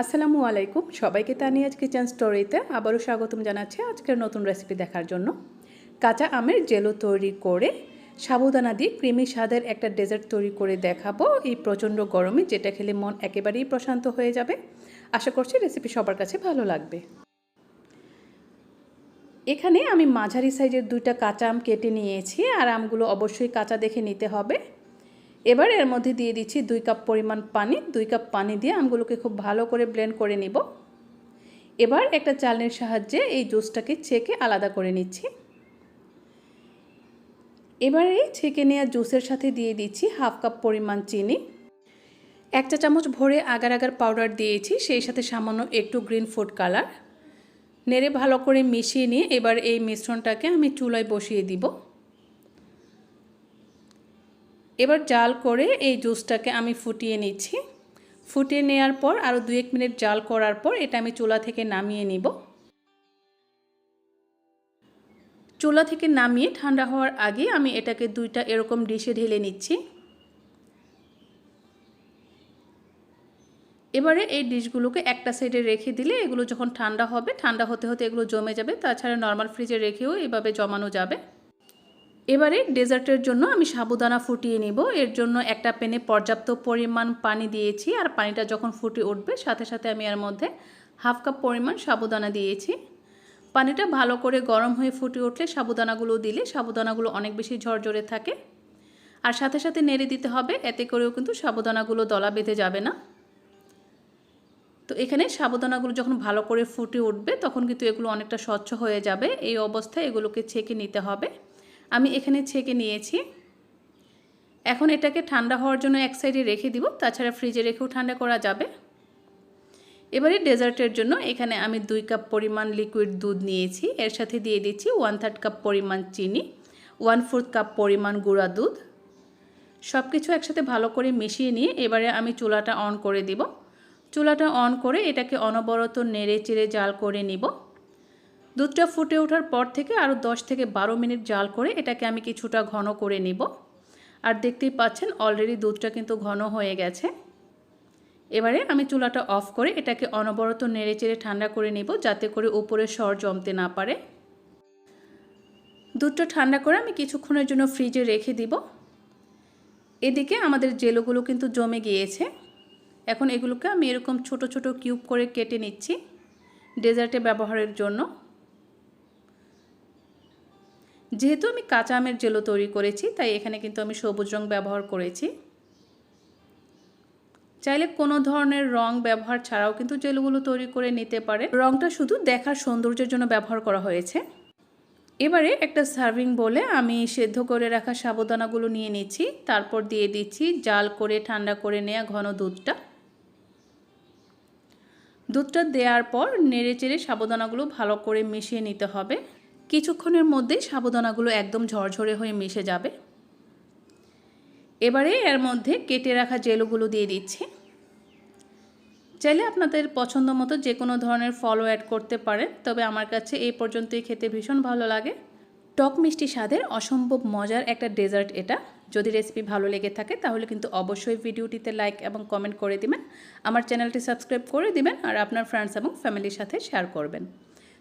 আসসালামু আলাইকুম। সবাইকে তানিয়াজ কিচেন স্টোরিতে আবারও স্বাগতম জানাচ্ছি আজকের নতুন রেসিপি দেখার জন্য। কাঁচা আমের জেলো তৈরি করে সাবুদানা দিয়ে ক্রিমি স্বাদের একটা ডেজার্ট তৈরি করে দেখাবো। এই প্রচণ্ড গরমে যেটা খেলে মন একেবারেই প্রশান্ত হয়ে যাবে। আশা করছি রেসিপি সবার কাছে ভালো লাগবে। এখানে আমি মাঝারি সাইজের দুইটা কাঁচা আম কেটে নিয়েছি। আর আমগুলো অবশ্যই কাঁচা দেখে নিতে হবে। এবার এর মধ্যে দিয়ে দিচ্ছি দুই কাপ পরিমাণ পানি। দুই কাপ পানি দিয়ে আমগুলোকে খুব ভালো করে ব্লেন্ড করে নিব। এবার একটা চালনির সাহায্যে এই জুসটাকে ছেঁকে আলাদা করে নিচ্ছি। এবার এই ছেঁকে নেওয়া জুসের সাথে দিয়ে দিচ্ছি হাফ কাপ পরিমাণ চিনি। এক চা চামচ ভরে আগার আগার পাউডার দিয়েছি, সেই সাথে সামান্য একটু গ্রিন ফুড কালার নেড়ে ভালো করে মিশিয়ে নিয়ে এবার এই মিশ্রণটাকে আমি চুলায় বসিয়ে দিব। এবার জাল করে এই জুসটাকে আমি ফুটিয়ে নিচ্ছি। ফুটিয়ে নেওয়ার পর আরও দু এক মিনিট জাল করার পর এটা আমি চুলা থেকে নামিয়ে নিব। চুলা থেকে নামিয়ে ঠান্ডা হওয়ার আগে আমি এটাকে দুইটা এরকম ডিশে ঢেলে নিচ্ছি। এবারে এই ডিশগুলোকে একটা সাইডে রেখে দিলে এগুলো যখন ঠান্ডা হবে, ঠান্ডা হতে হতে এগুলো জমে যাবে। তাছাড়া নর্মাল ফ্রিজে রেখেও এভাবে জমানো যাবে। এবারে ডেজার্টের জন্য আমি সাবুদানা ফুটিয়ে নিব। এর জন্য একটা প্যানে পর্যাপ্ত পরিমাণ পানি দিয়েছি আর পানিটা যখন ফুটে উঠবে, সাথে সাথে আমি এর মধ্যে হাফ কাপ পরিমাণ সাবুদানা দিয়েছি। পানিটা ভালো করে গরম হয়ে ফুটে উঠলে সাবুদানাগুলো দিলে সাবুদানাগুলো অনেক বেশি ঝরঝরে থাকে। আর সাথে সাথে নেড়ে দিতে হবে, এতে করেও কিন্তু সাবুদানাগুলো দলা বেঁধে যাবে না। তো এখানে সাবুদানাগুলো যখন ভালো করে ফুটে উঠবে, তখন কিন্তু এগুলো অনেকটা স্বচ্ছ হয়ে যাবে। এই অবস্থায় এগুলোকে ছেঁকে নিতে হবে। আমি এখানে ছেঁকে নিয়েছি। এখন এটাকে ঠান্ডা হওয়ার জন্য এক সাইডে রেখে দিব, তাছাড়া ফ্রিজে রেখেও ঠান্ডা করা যাবে। এবারে ডেজার্টের জন্য এখানে আমি দুই কাপ পরিমাণ লিকুইড দুধ নিয়েছি, এর সাথে দিয়ে দিচ্ছি ওয়ান থার্ড কাপ পরিমাণ চিনি, ওয়ান ফোর্থ কাপ পরিমাণ গুঁড়া দুধ। সব কিছু একসাথে ভালো করে মিশিয়ে নিয়ে এবারে আমি চুলাটা অন করে দিব। চুলাটা অন করে এটাকে অনবরত নেড়ে চেড়ে জাল করে নিব। দুধটা ফুটে ওঠার পর থেকে আরও দশ থেকে বারো মিনিট জাল করে এটাকে আমি কিছুটা ঘন করে নিব। আর দেখতেই পাচ্ছেন অলরেডি দুধটা কিন্তু ঘন হয়ে গেছে। এবারে আমি চুলাটা অফ করে এটাকে অনবরত নেড়ে চেড়ে ঠান্ডা করে নিব, যাতে করে উপরে সর জমতে না পারে। দুধটা ঠান্ডা করে আমি কিছুক্ষণের জন্য ফ্রিজে রেখে দিব। এদিকে আমাদের জেলোগুলো কিন্তু জমে গিয়েছে। এখন এগুলোকে আমি এরকম ছোট ছোট কিউব করে কেটে নিচ্ছি, ডেজার্টে ব্যবহারের জন্য। যেহেতু আমি কাঁচা আমের জেলো তৈরি করেছি, তাই এখানে কিন্তু আমি সবুজ রং ব্যবহার করেছি। চাইলে কোনো ধরনের রং ব্যবহার ছাড়াও কিন্তু জেলোগুলো তৈরি করে নিতে পারে রংটা শুধু দেখার সৌন্দর্যের জন্য ব্যবহার করা হয়েছে। এবারে একটা সার্ভিং বলে আমি সেদ্ধ করে রাখা সাবুদানাগুলো নিয়ে নিচ্ছি। তারপর দিয়ে দিচ্ছি জাল করে ঠান্ডা করে নেওয়া ঘন দুধটা। দুধটা দেওয়ার পর নেড়ে চেড়ে সাবুদানাগুলো ভালো করে মিশিয়ে নিতে হবে। কিছুক্ষণের মধ্যেই সাবুদানাগুলো একদম ঝরঝরে হয়ে মিশে যাবে। এবারে এর মধ্যে কেটে রাখা জেলুগুলো দিয়ে দিচ্ছি। চাইলে আপনাদের পছন্দ মতো যে কোনো ধরনের ফলও অ্যাড করতে পারেন, তবে আমার কাছে এই পর্যন্তই খেতে ভীষণ ভালো লাগে। টক মিষ্টি স্বাদের অসম্ভব মজার একটা ডেজার্ট এটা। যদি রেসিপি ভালো লেগে থাকে, তাহলে কিন্তু অবশ্যই ভিডিওটিতে লাইক এবং কমেন্ট করে দিবেন। আমার চ্যানেলটি সাবস্ক্রাইব করে দিবেন আর আপনার ফ্রেন্ডস এবং ফ্যামিলির সাথে শেয়ার করবেন।